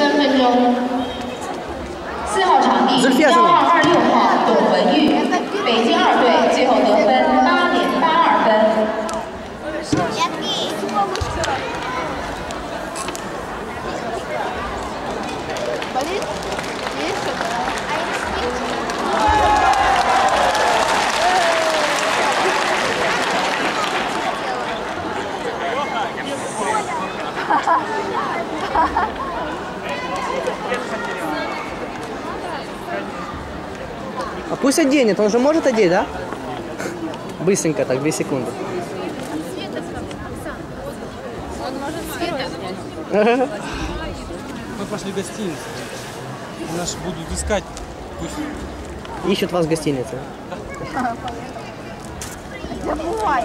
三分钟。四号场地幺二二六号董文玉，北京二队最后得分八点八二分。А пусть оденет, он же может одеть, да? Быстренько так, две секунды. Мы пошли в гостиницу. Нас будут искать. Пусть Ищут вас в гостинице. Забывай.